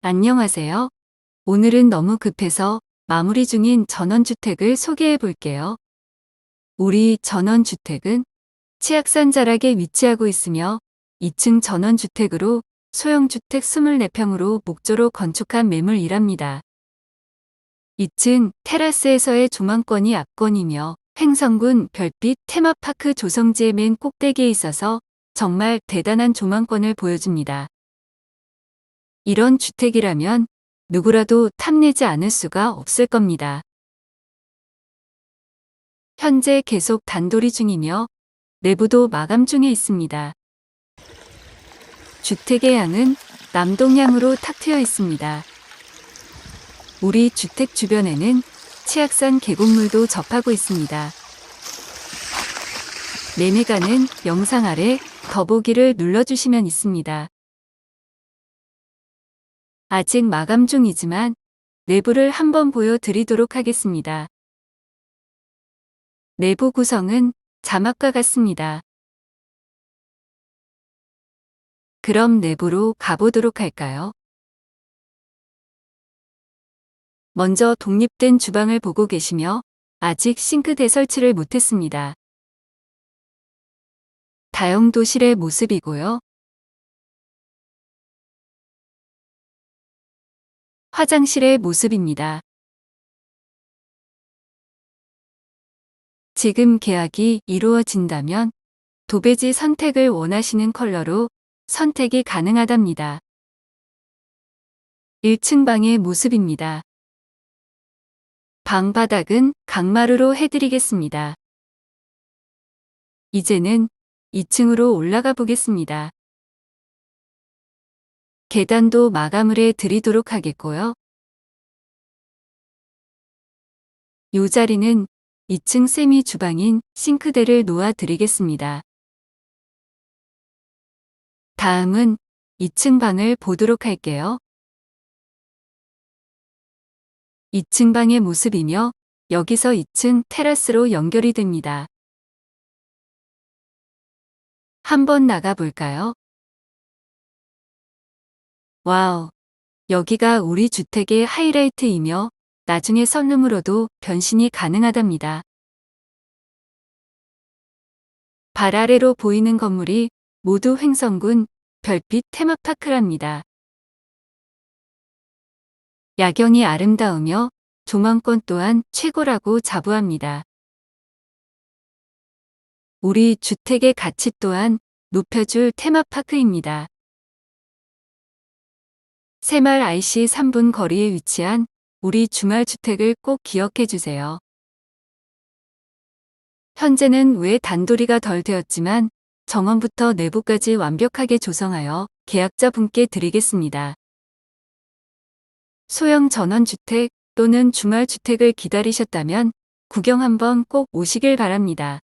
안녕하세요. 오늘은 너무 급해서 마무리 중인 전원주택을 소개해 볼게요. 우리 전원주택은 치악산 자락에 위치하고 있으며 2층 전원주택으로 소형주택 24평으로 목조로 건축한 매물이랍니다. 2층 테라스에서의 조망권이 압권이며 횡성군 별빛 테마파크 조성지의 맨 꼭대기에 있어서 정말 대단한 조망권을 보여줍니다. 이런 주택이라면 누구라도 탐내지 않을 수가 없을 겁니다. 현재 계속 단돌이 중이며 내부도 마감 중에 있습니다. 주택의 양은 남동향으로 탁 트여 있습니다. 우리 주택 주변에는 치악산 계곡물도 접하고 있습니다. 매매가는 영상 아래 더보기를 눌러주시면 있습니다. 아직 마감 중이지만 내부를 한번 보여드리도록 하겠습니다. 내부 구성은 자막과 같습니다. 그럼 내부로 가보도록 할까요? 먼저 독립된 주방을 보고 계시며 아직 싱크대 설치를 못했습니다. 다용도실의 모습이고요. 화장실의 모습입니다. 지금 계약이 이루어진다면 도배지 선택을 원하시는 컬러로 선택이 가능하답니다. 1층 방의 모습입니다. 방 바닥은 강마루로 해드리겠습니다. 이제는 2층으로 올라가 보겠습니다. 계단도 마감을 해 드리도록 하겠고요. 요 자리는 2층 세미 주방인 싱크대를 놓아 드리겠습니다. 다음은 2층 방을 보도록 할게요. 2층 방의 모습이며 여기서 2층 테라스로 연결이 됩니다. 한번 나가 볼까요? 와우. 여기가 우리 주택의 하이라이트이며 나중에 선룸으로도 변신이 가능하답니다. 발 아래로 보이는 건물이 모두 횡성군 별빛 테마파크랍니다. 야경이 아름다우며 조망권 또한 최고라고 자부합니다. 우리 주택의 가치 또한 높여줄 테마파크입니다. 새마을 IC 3분 거리에 위치한 우리 주말주택을 꼭 기억해 주세요. 현재는 외 단도리가 덜 되었지만 정원부터 내부까지 완벽하게 조성하여 계약자분께 드리겠습니다. 소형 전원주택 또는 주말주택을 기다리셨다면 구경 한번 꼭 오시길 바랍니다.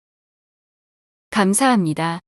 감사합니다.